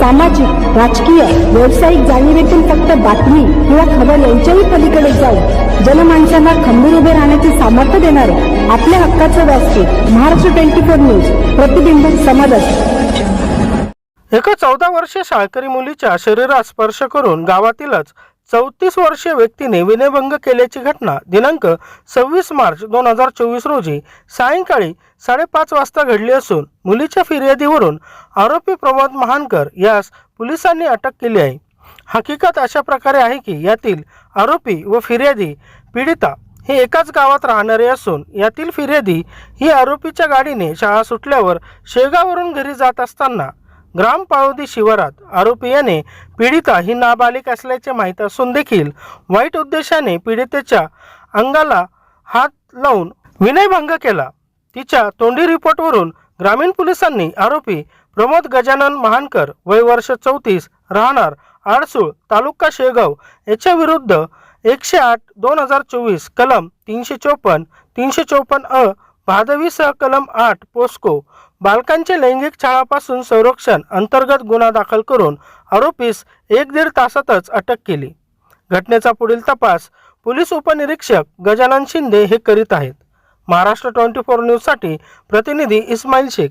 सामाजिक राजकीय व्यावसायिक जाणीवेतून फक्त बातमी किंवा खबर यांच्याही पलीकडे जाऊन जनमानसांना खंबीर उभे राहण्याचे सामर्थ्य देणारे आपल्या हक्काचं व्यासपीठ महाराष्ट्र ट्वेंटी फोर न्यूज प्रतिबिंब समाजात. एका चौदा वर्षीय शाळकरी मुलीच्या शरीरास स्पर्श करून गावातीलच चौतीस वर्षीय व्यक्तीने विनयभंग केल्याची घटना दिनांक सव्वीस मार्च दोन हजार चोवीस रोजी सायंकाळी साडेपाच वाजता घडली असून मुलीच्या फिर्यादीवरून आरोपी प्रमोद महानकर यास पोलिसांनी अटक केली आहे. हकीकत अशा प्रकारे आहे की यातील आरोपी व फिर्यादी पीडिता हे एकाच गावात राहणारे असून यातील फिर्यादी ही आरोपीच्या गाडीने शाळा सुटल्यावर शेगाववरून घरी जात असताना ग्राम शिवारात आरोपी याने पीडिता ही नाबालिक असल्याचे माहीत असून देखील वाईट उद्देशाने पीडितेच्या अंगाला हात लावून विनयभंग केला. तिच्या तोंडी रिपोर्टवरून ग्रामीण पोलिसांनी आरोपी प्रमोद गजानन महानकर वय वर्ष चौतीस राहणार आडसूळ तालुका शेगाव याच्या विरुद्ध एकशे आठ दोन हजार चोवीस कलम तीनशे चोपन्न तीनशे चोपन्न अ भादवीसह कलम आठ पोस्को बालकांचे लैंगिक छळापासून संरक्षण अंतर्गत गुन्हा दाखल करून आरोपीस एक दीड तासातच अटक केली. घटनेचा पुढील तपास पोलीस उपनिरीक्षक गजानन शिंदे हे करीत आहेत. महाराष्ट्र ट्वेंटी फोर न्यूजसाठी प्रतिनिधी इस्माईल शेख.